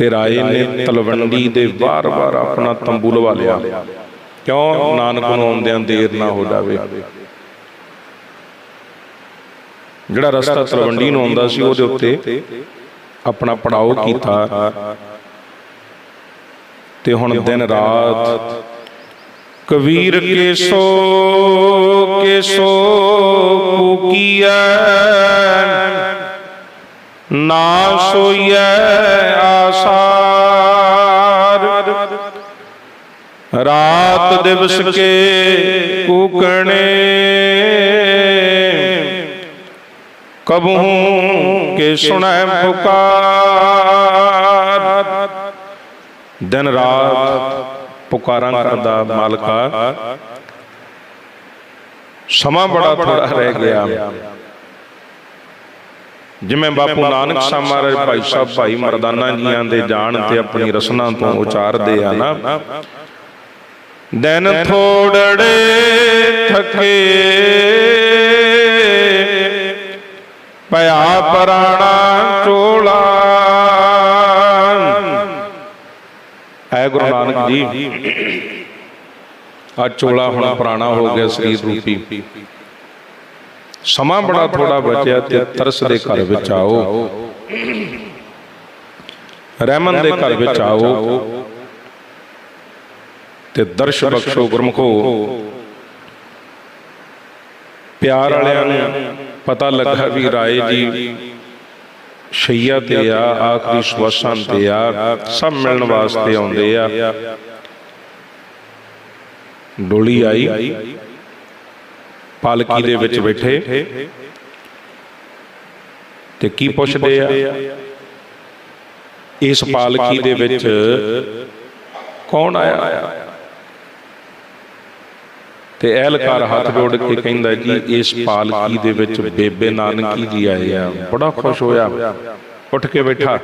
ਤੇ ਰਾਏ ਨੇ ਤਲਵੰਡੀ ਦੇ ਬਾਰ-ਬਾਰ ਆਪਣਾ ਤੰਬੂ ਲਵਾ ਲਿਆ। ਕਿਉਂ ਨਾਨਕ ਨੂੰ ਆਉਂਦਿਆਂ ਦੇਰ ਨਾ ਹੋ ਜਾਵੇ? ਜਿਹੜਾ ਰਸਤਾ ਤਲਵੰਡੀ ਨੂੰ ਆਉਂਦਾ ਸੀ ਉਹਦੇ ਉੱਤੇ ਆਪਣਾ ਪੜਾਓ ਕੀਤਾ। ਤੇ ਹੁਣ ਦਿਨ ਰਾਤ ਕਬੀਰ ਕੇਸੋ ਕੇ ਸੋ ਕੂਕੀਐ ਨਾ ਸੋਈਐ ਆਸਾਰ। ਰਾਤ ਦਿਵਸ ਕੇ ਕੂਕਣੇ। ਕਬਹੂ ਕੇ ਸੁਣੈ ਪੁਕਾਰ। ਦਿਨ ਰਾਤ ਪੁਕਾਰਾਂ ਕਰਦਾ ਮਾਲਕਾ। ਸਮਾਂ ਬੜਾ ਥੋੜਾ ਰਹਿ ਗਿਆ। ਜਿਵੇਂ ਬਾਪੂ ਨਾਨਕ ਸਾਹਿਬ ਮਹਾਰਾਜ ਭਾਈ ਸਾਹਿਬ ਭਾਈ ਮਰਦਾਨਾ ਜੀਆਂ ਦੇ ਜਾਣ ਤੇ ਆਪਣੀ ਰਸਨਾ ਤੋਂ ਉਚਾਰਦੇ ਆ ਨਾ। ਦਿਨ ਥੋੜੜੇ ਥਕੇ ਭਇਆ ਪਰਾਣਾ ਚੋਲਾ। ਐ ਗੁਰੂ ਨਾਨਕ ਜੀ। ਆ ਚੋਲਾ ਹੁਣ ਪੁਰਾਣਾ ਹੋ ਗਿਆ ਸਰੀਰ ਰੂਪੀ। ਸਮਾਂ ਬੜਾ ਥੋੜਾ ਬਚਿਆ ਤੇ ਤਰਸ ਦੇ ਘਰ ਵਿੱਚ ਆਓ। ਰਹਿਮਨ ਦੇ ਘਰ ਵਿੱਚ ਆਓ। ਤੇ ਦਰਸ਼ ਬਖਸ਼ੋ ਗੁਰਮਖੋ। ਪਿਆਰ ਵਾਲਿਆਂ ਨੂੰ ਪਤਾ ਲੱਗਾ ਵੀ ਰਾਏ ਜੀ ਸ਼ਈਆ ਤੇ ਆ ਆਖਰੀ ਸਵਾਸਾਂ ਤੇ ਆ ਸਭ ਮਿਲਣ ਵਾਸਤੇ ਆਉਂਦੇ ਆ। ਡੋਲੀ ਆਈ। ਪਾਲਕੀ ਦੇ ਵਿੱਚ ਬੈਠੇ। ਤੇ ਕੀ ਪੁੱਛਦੇ ਆ? ਇਸ ਪਾਲਕੀ ਦੇ ਵਿੱਚ ਕੌਣ ਆਇਆ? ਤੇ ਐਲਕਾਰ ਹੱਥ ਜੋੜ ਕੇ ਕਹਿੰਦਾ ਜੀ ਇਸ ਪਾਲਕੀ ਦੇ ਵਿੱਚ ਬੇਬੇ ਨਾਨਕੀ ਜੀ ਆਏ ਆ। ਬੜਾ ਖੁਸ਼ ਹੋਇਆ। ਉੱਠ ਕੇ ਬੈਠਾ।